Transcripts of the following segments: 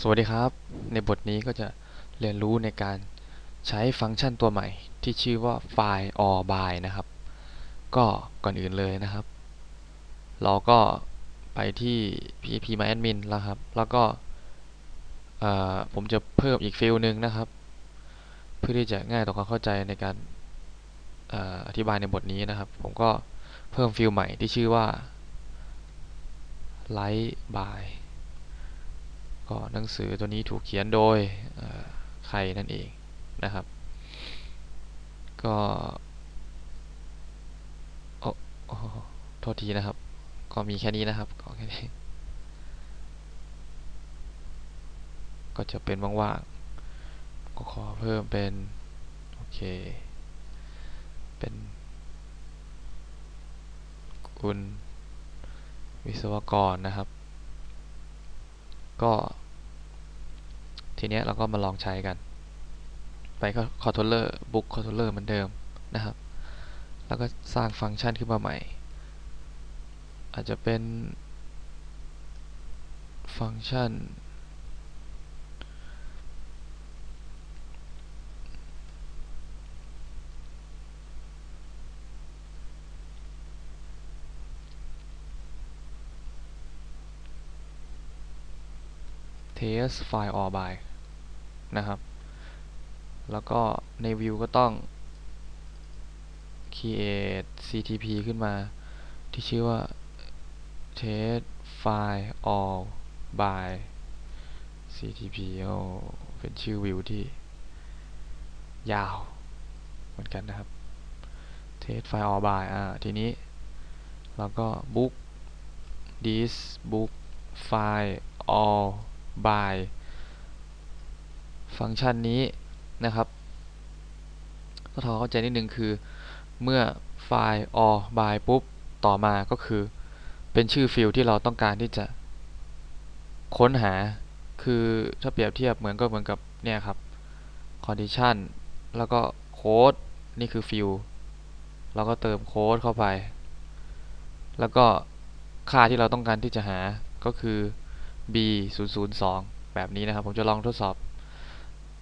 สวัสดีครับ ในบทนี้ก็จะเรียนรู้ในการใช้ฟังก์ชันตัวใหม่ ที่ชื่อว่า file or by นะครับ ก็ก่อนอื่นเลยนะครับ เราก็ไปที่ php myadmin แล้วครับ แล้วก็ผมจะเพิ่มอีกฟิลหนึ่งนะครับ เพื่อที่จะง่ายต่อความเข้าใจในการอธิบายในบทนี้นะครับ ผมก็เพิ่มฟิลใหม่ที่ชื่อว่า light by ก็หนังสือตัวนี้ถูกเขียนโดยใครนั่นเองนะครับ ก็โอ้โทษทีนะครับ ก็มีแค่นี้นะครับก็แค่นี้ก็จะเป็นว่างๆก็ขอเพิ่มเป็นโอเค เป็นคุณวิศวกรนะครับ ก็ ทีนี้เราก็มาลองใช้กัน ไปก็ controller book controller เหมือนเดิมนะครับ แล้วก็สร้างฟังก์ชันขึ้นมาใหม่ อาจจะเป็นฟังก์ชัน test file or by นะครับ แล้วก็ใน view ก็ต้อง create ctp ขึ้นมา ที่ชื่อว่า test file all by ctp โอ้เป็นชื่อวิวที่ยาวเหมือนกันนะครับ test file all by อ่า ทีนี้ แล้วก็ book this book file all by ฟังก์ชันนี้นะครับก็ทอเข้าใจนิดนึงคือ เมื่อไฟล์ or by ปุ๊บ ต่อมาก็คือ เป็นชื่อฟิลที่เราต้องการที่จะค้นหา คือถ้าเปรียบเทียบเหมือนก็เหมือนกับเนี่ยครับ condition แล้วก็โค้ดนี่คือฟิลเราก็เติมโค้ดเข้าไป แล้วก็ค่าที่เราต้องการที่จะหาก็คือ b 0 0 2แบบนี้นะครับ ผมจะลองทดสอบ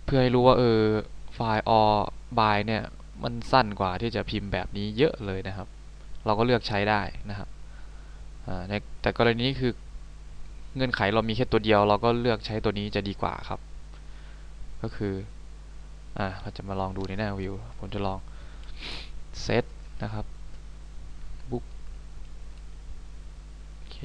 เพื่อให้รู้ว่าเออไฟล์ or by เนี่ย มันสั้นกว่าที่จะพิมพ์แบบนี้เยอะเลยนะครับ เราก็เลือกใช้ได้นะครับแต่กรณีนี้คือเงื่อนไขเรามีแค่ตัวเดียว เราก็เลือกใช้ตัวนี้จะดีกว่าครับ ก็คืออ่าเราจะมาลองดูในหน้าวิว ผมจะลองเซตนะครับบุ๊กโอเค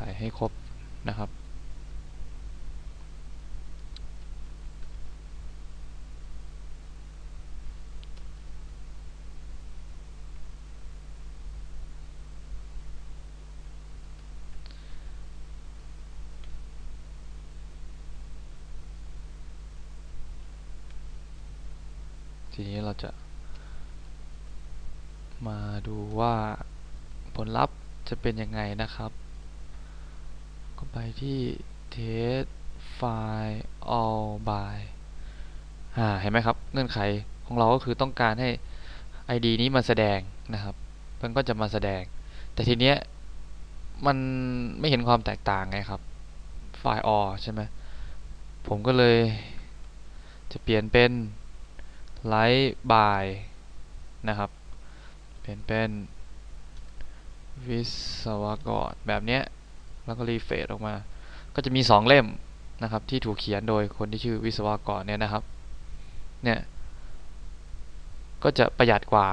ใส่ให้ครบนะครับ ทีนี้เราจะมาดูว่าผลลัพธ์จะเป็นยังไงนะครับ ไปที่ test file all by อ่าเห็นไหมครับเงื่อนไขของเราก็คือต้องการให้ id นี้มาแสดงนะครับมันก็จะมาแสดง แต่ทีเนี้ยมันไม่เห็นความแตกต่างไงครับไฟล์ all ใช่ไหมผมก็เลยจะเปลี่ยนเป็น light by นะครับ เปลี่ยนเป็นวิศวกรแบบเนี้ย แล้วก็รีเฟรชออกมา ก็จะมีสองเล่มนะครับ ที่ถูกเขียนโดยคนที่ชื่อวิศวกรเนี่ยนะครับ เนี่ย ก็จะประหยัดกว่า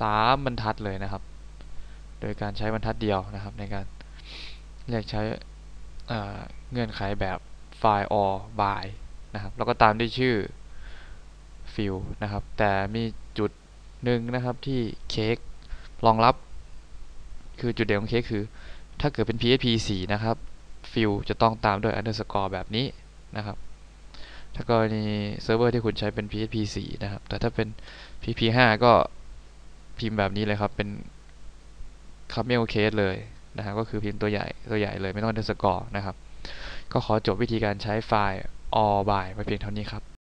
สามบรรทัดเลยนะครับ โดยการใช้บรรทัดเดียวนะครับ ในการเรียกใช้เงื่อนไขแบบไฟล์ or by นะครับ แล้วก็ตามด้วยชื่อฟิลนะครับ แต่มีจุดหนึ่งนะครับที่เค้กรองรับ คือจุดเด่นของเค้กคือ ถ้าเกิดเป็น PHP 4 นะครับฟิลจะต้องตามด้วย underscore แบบนี้นะครับ ถ้ากรณีเซิร์ฟเวอร์ที่คุณใช้เป็น PHP 4 นะครับ แต่ถ้าเป็น PHP 5 ก็พิมพ์แบบนี้เลยครับ เป็น camel case เลยนะครับ ก็คือพิมพ์ตัวใหญ่ตัวใหญ่เลยไม่ต้อง underscore นะครับ ก็ขอจบวิธีการใช้ไฟล์ all by ไว้เพียงเท่านี้ครับ